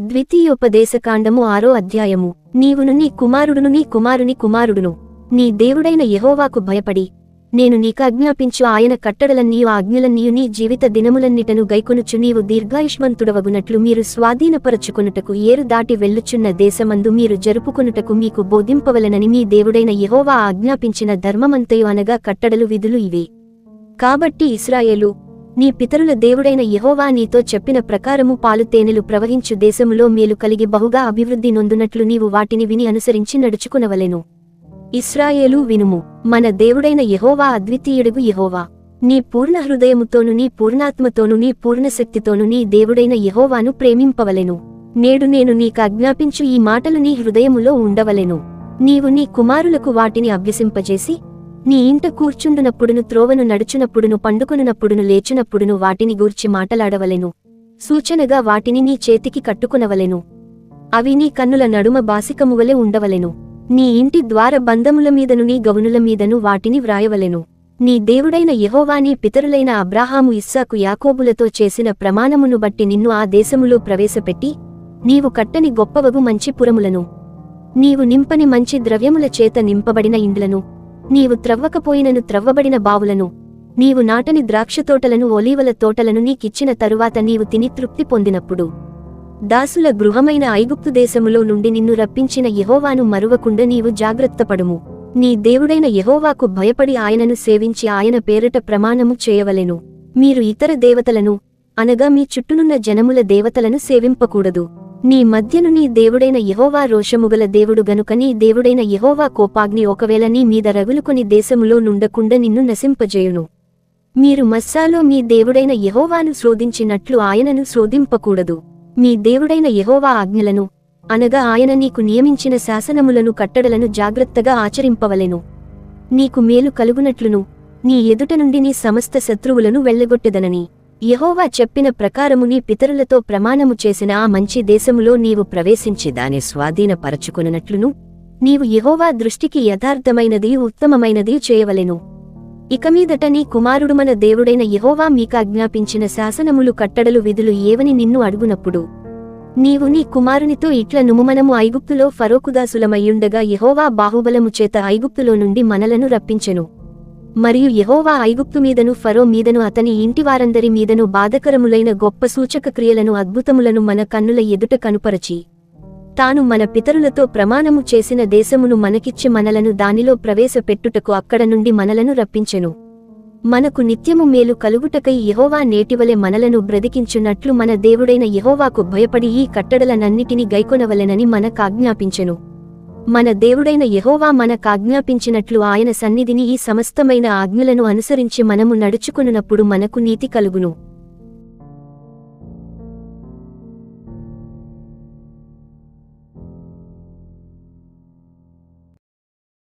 ద్వితీయోపదేశకాండము ఆరో అధ్యాయము. నీవును నీ కుమారుడును నీ కుమారుని కుమారుడును. నీ దేవుడైన యెహోవాకు భయపడి. నేను నీకాజ్ఞాపించు ఆయన కట్టడలన్నీయు ఆజ్ఞలన్నీయు నీ జీవిత దినములన్నిటను గైకొనుచు నీవు దీర్ఘాయుష్మంతుడవగునట్లు మీరు స్వాధీనపరచుకొనుటకు ఏరు దాటి వెళ్ళుచున్న దేశమందు మీరు జరుపుకొనుటకు మీకు బోధింపవలనని మీ దేవుడైన యెహోవా ఆజ్ఞాపించిన ధర్మమంతయు అనగా కట్టడలు విధులు ఇవే. కాబట్టి ఇస్రాయేలు నీ పితరుల దేవుడైన యహోవా నీతో చెప్పిన ప్రకారము పాలు తేనెలు ప్రవహించు దేశములో మేలు కలిగి బహుగా అభివృద్ధి నొందునట్లు నీవు వాటిని విని అనుసరించి నడుచుకునవలెను. ఇస్రాయేలు వినుము మన దేవుడైన యెహోవా అద్వితీయుడుగు యెహోవా. నీ పూర్ణ హృదయముతోను నీ పూర్ణాత్మతోను నీ పూర్ణశక్తితోను నీ దేవుడైన యెహోవాను ప్రేమింపవలెను. నేడు నేను నీకాజ్ఞాపించు ఈ మాటలు నీ హృదయములో ఉండవలెను. నీవు నీ కుమారులకు వాటిని అభ్యసింపజేసి నీ ఇంట కూర్చుండునప్పుడును త్రోవను నడుచునప్పుడును పండుకొనునప్పుడును లేచునప్పుడును వాటిని గూర్చి మాటలాడవలెను. సూచనగా వాటిని నీ చేతికి కట్టుకునవలెను. అవి నీ కన్నుల నడుమ బాసికమువలె ఉండవలెను. నీ ఇంటి ద్వార బంధముల మీదను నీ గవునుల మీదను వాటిని వ్రాయవలెను. నీ దేవుడైన యెహోవా నీ పితరులైన అబ్రాహాము ఇస్సాకు యాకోబులతో చేసిన ప్రమాణమును బట్టి నిన్ను ఆ దేశములో ప్రవేశపెట్టి నీవు కట్టని గొప్పవగు మంచి పురములను నీవు నింపని మంచి ద్రవ్యముల చేత నింపబడిన ఇండ్లను నీవు త్రవ్వకపోయినను త్రవ్వబడిన బావులను నీవు నాటని ద్రాక్షతోటలను ఒలీవల తోటలను నీకిచ్చిన తరువాత నీవు తిని తృప్తి పొందినప్పుడు. దాసుల గృహమైన ఐగుప్తు దేశములో నుండి నిన్ను రప్పించిన యహోవాను మరువకుండ నీవు జాగ్రత్తపడుము. నీ దేవుడైన యహోవాకు భయపడి ఆయనను సేవించి ఆయన పేరిట ప్రమాణము చేయవలెను. మీరు ఇతర దేవతలను అనగా మీ చుట్టూనున్న జనముల దేవతలను సేవింపకూడదు. నీ మధ్యను నీ దేవుడైన యహోవా రోషముగల దేవుడు గనుక నీ దేవుడైన యహోవా కోపాగ్ని ఒకవేళ నీ మీద రగులుకొని దేశములో నుండకుండా నిన్ను నశింపజేయును. మీరు మస్సాలో మీ దేవుడైన యహోవాను శోధించినట్లు ఆయనను శోధింపకూడదు. మీ దేవుడైన యహోవా ఆజ్ఞలను అనగా ఆయన నీకు నియమించిన శాసనములను కట్టడలను జాగ్రత్తగా ఆచరింపవలెను. నీకు మేలు కలుగునట్లును నీ ఎదుట నుండి నీ సమస్త శత్రువులను వెళ్ళగొట్టెదనని. యహోవా చెప్పిన ప్రకారము నీ పితరులతో ప్రమాణము చేసిన ఆ మంచి దేశములో నీవు ప్రవేశించి దాని స్వాధీనపరచుకున్నట్లును నీవు యహోవా దృష్టికి యథార్థమైనది ఉత్తమమైనది చేయవలెను. ఇక మీదట నీ కుమారుడు మన దేవుడైన యహోవా మీకాజ్ఞాపించిన శాసనములు కట్టడలు విధులు ఏవని నిన్ను అడుగునప్పుడు. నీవు నీ కుమారునితో ఇట్ల నుముమనము ఐగుప్తులో ఫరోకుదాసులమయ్యుండగా యహోవా బాహుబలము చేత ఐగుప్తులో నుండి మనలను రప్పించెను. మరియు యహోవా ఐగుప్తు మీదను ఫరో మీదను అతని ఇంటివారందరి మీదను బాధకరములైన గొప్ప సూచక క్రియలను అద్భుతములను మన కన్నుల ఎదుట కనుపరచి. తాను మన పితరులతో ప్రమాణము చేసిన దేశమును మనకిచ్చి మనలను దానిలో ప్రవేశపెట్టుటకు అక్కడ నుండి మనలను రప్పించెను. మనకు నిత్యము మేలు కలుగుటకై యెహోవా నేటివలె మనలను బ్రతికించున్నట్లు మన దేవుడైన యహోవాకు భయపడి ఈ కట్టడలనన్నిటినీ గైకొనవలెనని మనకాజ్ఞాపించెను మన దేవుడైన యెహోవా మనకాజ్ఞాపించినట్లు ఆయన సన్నిధిని ఈ సమస్తమైన ఆజ్ఞలను అనుసరించి మనము నడుచుకున్నప్పుడు మనకు నీతి కలుగును.